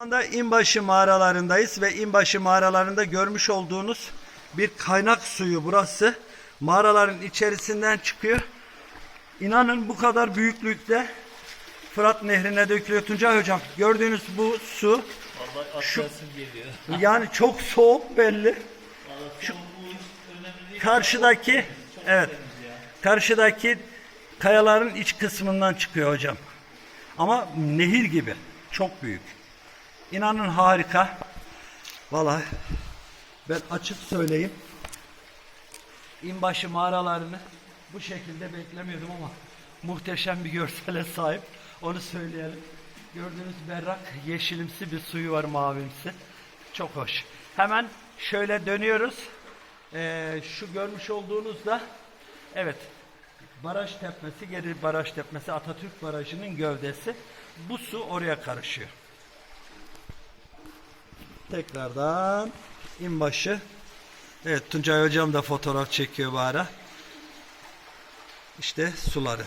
Şu anda İnbaşı mağaralarındayız ve İnbaşı mağaralarında görmüş olduğunuz bir kaynak suyu burası. Mağaraların içerisinden çıkıyor. İnanın bu kadar büyüklükte Fırat Nehri'ne dökülüyor. Tuncay Hocam gördüğünüz bu su Vallahi Şu- yani çok soğuk belli. Şu-. Karşıdaki evet karşıdaki kayaların iç kısmından çıkıyor hocam. Ama nehir gibi çok büyük. İnanın harika. Vallahi ben açık söyleyeyim. İnbaşı mağaralarını bu şekilde beklemiyordum ama muhteşem bir görsele sahip. Onu söyleyelim. Gördüğünüz berrak yeşilimsi bir suyu var mavimsi. Çok hoş. Hemen şöyle dönüyoruz. Ee, şu görmüş olduğunuz da evet baraj tepmesi geri baraj tepmesi Atatürk Barajı'nın gövdesi. Bu su oraya karışıyor. Tekrardan inbaşı. Evet Tuncay hocam da fotoğraf çekiyor bu. İşte suları.